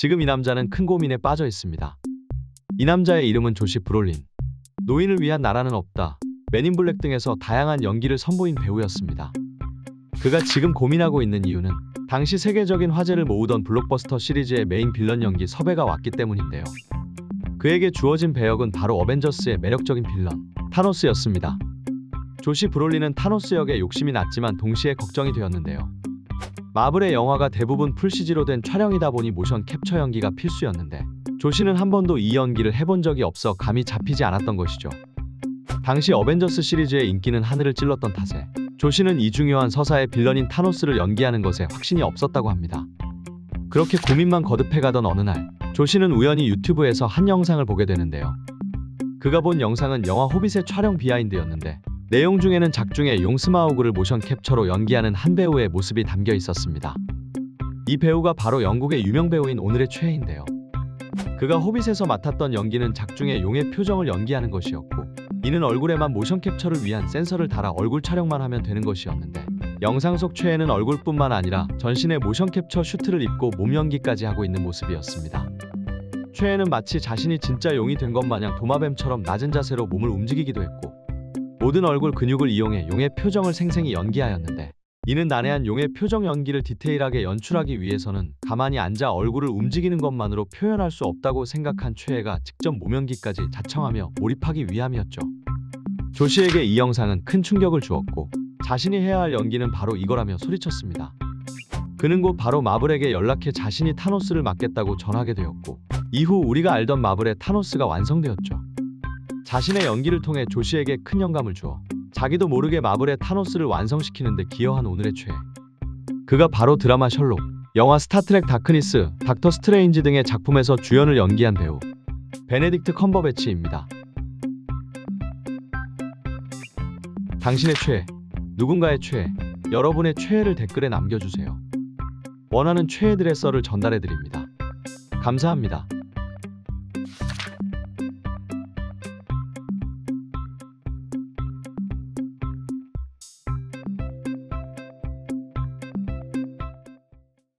지금 이 남자는 큰 고민에 빠져 있습니다. 이 남자의 이름은 조시 브롤린. 노인을 위한 나라는 없다. 맨인 블랙 등에서 다양한 연기를 선보인 배우였습니다. 그가 지금 고민하고 있는 이유는 당시 세계적인 화제를 모으던 블록버스터 시리즈의 메인 빌런 연기 섭외가 왔기 때문인데요. 그에게 주어진 배역은 바로 어벤져스의 매력적인 빌런 타노스였습니다. 조시 브롤리는 타노스 역에 욕심이 났지만 동시에 걱정이 되었는데요. 마블의 영화가 대부분 풀 CG로 된 촬영이다 보니 모션 캡처 연기가 필수였는데 조시는 한 번도 이 연기를 해본 적이 없어 감이 잡히지 않았던 것이죠. 당시 어벤져스 시리즈의 인기는 하늘을 찔렀던 탓에 조시는 이 중요한 서사의 빌런인 타노스를 연기하는 것에 확신이 없었다고 합니다. 그렇게 고민만 거듭해가던 어느 날 조시는 우연히 유튜브에서 한 영상을 보게 되는데요. 그가 본 영상은 영화 호빗의 촬영 비하인드였는데 내용 중에는 작중의 용 스마우그를 모션 캡처로 연기하는 한 배우의 모습이 담겨 있었습니다. 이 배우가 바로 영국의 유명 배우인 오늘의 최애인데요. 그가 호빗에서 맡았던 연기는 작중의 용의 표정을 연기하는 것이었고 이는 얼굴에만 모션 캡처를 위한 센서를 달아 얼굴 촬영만 하면 되는 것이었는데 영상 속 최애는 얼굴뿐만 아니라 전신에 모션 캡처 슈트를 입고 몸 연기까지 하고 있는 모습이었습니다. 최애는 마치 자신이 진짜 용이 된 것 마냥 도마뱀처럼 낮은 자세로 몸을 움직이기도 했고 모든 얼굴 근육을 이용해 용의 표정을 생생히 연기하였는데 이는 난해한 용의 표정 연기를 디테일하게 연출하기 위해서는 가만히 앉아 얼굴을 움직이는 것만으로 표현할 수 없다고 생각한 최애가 직접 몸연기까지 자청하며 몰입하기 위함이었죠. 조시에게 이 영상은 큰 충격을 주었고 자신이 해야 할 연기는 바로 이거라며 소리쳤습니다. 그는 곧 바로 마블에게 연락해 자신이 타노스를 맡겠다고 전하게 되었고 이후 우리가 알던 마블의 타노스가 완성되었죠. 자신의 연기를 통해 조시에게 큰 영감을 주어 자기도 모르게 마블의 타노스를 완성시키는데 기여한 오늘의 최애. 그가 바로 드라마 셜록, 영화 스타트렉 다크니스, 닥터 스트레인지 등의 작품에서 주연을 연기한 배우 베네딕트 컴버배치입니다. 당신의 최애, 누군가의 최애, 여러분의 최애를 댓글에 남겨주세요. 원하는 최애들의 썰을 전달해드립니다. 감사합니다.